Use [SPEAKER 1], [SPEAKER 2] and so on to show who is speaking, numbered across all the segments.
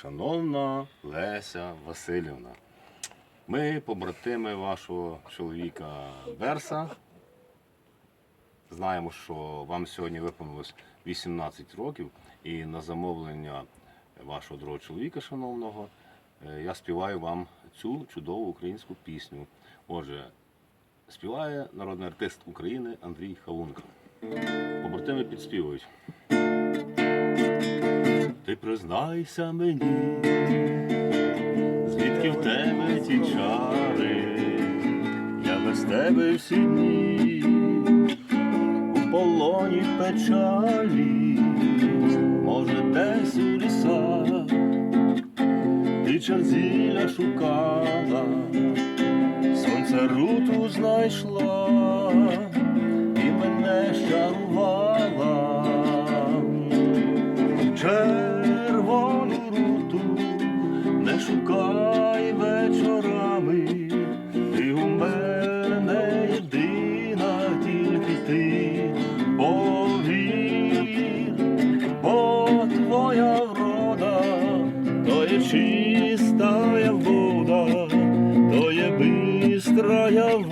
[SPEAKER 1] Шановна Леся Васильівна, ми побратими вашого чоловіка Берса. Знаємо, що вам сьогодні виповнилось 18 років, і на замовлення вашого другого чоловіка, шановного, е, я співаю вам цю чудову українську пісню. Отже, співає народний артист України Андрій Халунка. Побратими підспівують. Признайся мені, звідки в тебе ті чари, я без тебе всі дні у полоні печалі, може, десь у лісах, ти черзіля шукала, сонце руту знайшла і мене щарувала червону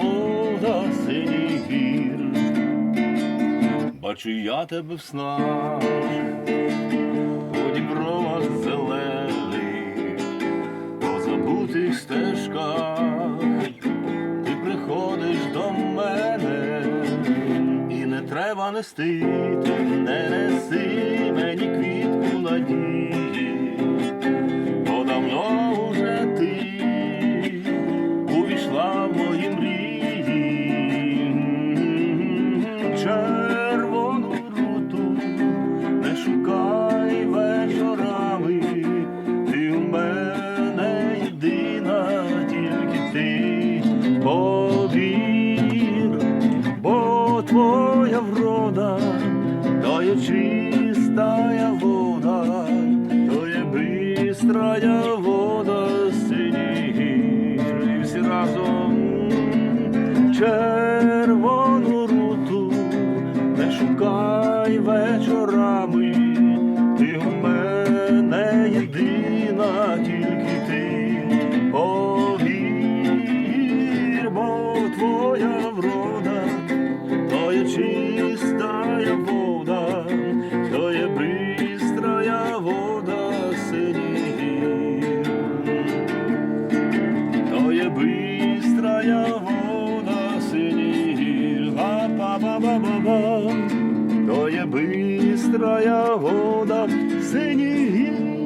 [SPEAKER 1] вода синіх гір. Бачу я тебе в снах, у дібровах зелених, по забутих стежках, ти приходиш до мене, і не треба нести, не неси мені квітку надії, повір, бо твоя врода, то є чистая вода, то є бистрая вода синіх. І всі разом червону руту не шукай вечорами, ти у мене єдина, тільки ти Є вода синіх, а па ба ба ба ба то є бистрая вода синіх.